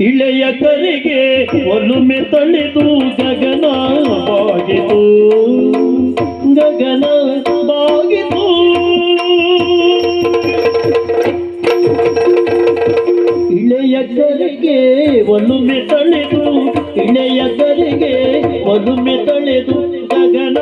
ಇಳೆಯ ಕರಿಗೆ ಒಲುಮೆ ತಳೆದು ಗಗನ ಬಾಗಿತು ಗಗನ ಬಾಗಿತು ಇಳೆಯ ಕರಿಗೆ ಒಲುಮೆ ತಳೆದು ಇಳೆಯ ಕರಿಗೆ ಒಲುಮೆ ತಳೆದು ಗಗನ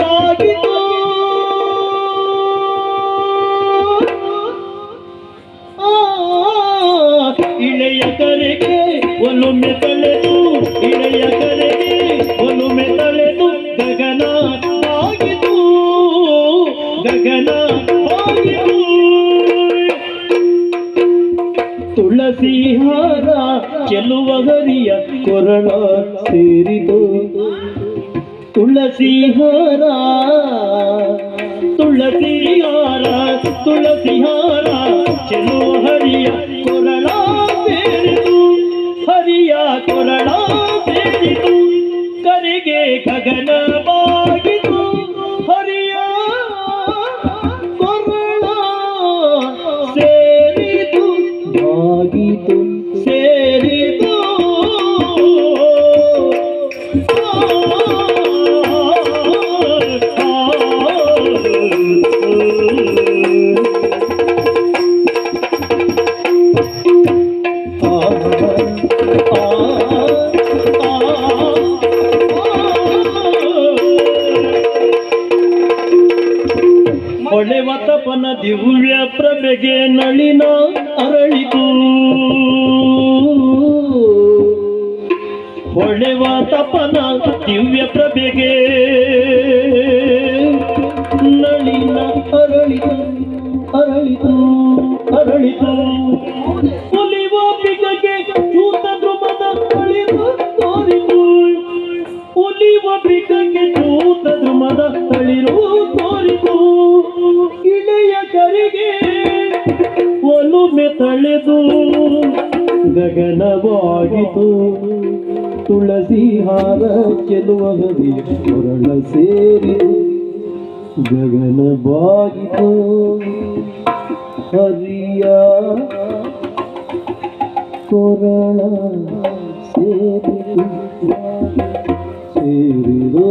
ಬಾಗಿತು ಇಳೆಯ ಒಲುಮೆ ತಲೆದು ಇಳೆಯ ಕರೆಗೆ ಒಲುಮೆ ತಳೆದು ಗಗನ ಆಗಿತು ಗಗನ ಆಗಿತು ತುಳಸಿ ಹಾರ ಚೆಲುವ ಹರಿಯ ಕೊರಳ ಸೇರಿತು. ತುಳಸಿ ಹಾರ ಗಗನ ಬಾಗಿತು ಹೊಳೆವ ತಪನ ದಿವ್ಯ ಪ್ರಭೆಗೆ ನಳಿನ ಅರಳಿತು. ಹೊಳೆವ ತಪನ ದಿವ್ಯ ಪ್ರಭೆಗೆ ನಳಿನ ಅರಳಿತು ಅರಳಿತು ಅರಳಿತು. ಒಲಿವ ಬಿಗಗೆ ಚೂತ ಧ್ರುವದ ಅಳಿದು ತೋರಿತು. ಒಲಿವ ಬಿಗಗೆ ಚೂತ ಧ್ರುವದ ತಳಿರು ತೋರಿತು. ಕರಿಗೆ ಒಲುಮೆ ತಳೆದು ಗಗನವಾಗಿತು. ತುಳಸಿ ಹಾರ ಚೆಲುವ ಹರಿಯ ಕೊರಳ ಸೇರಿ ಗಗನವಾಗಿತು. ಹರಿಯ ಕೊರಳ ಸೇರಿ ಸೇರಿದೋ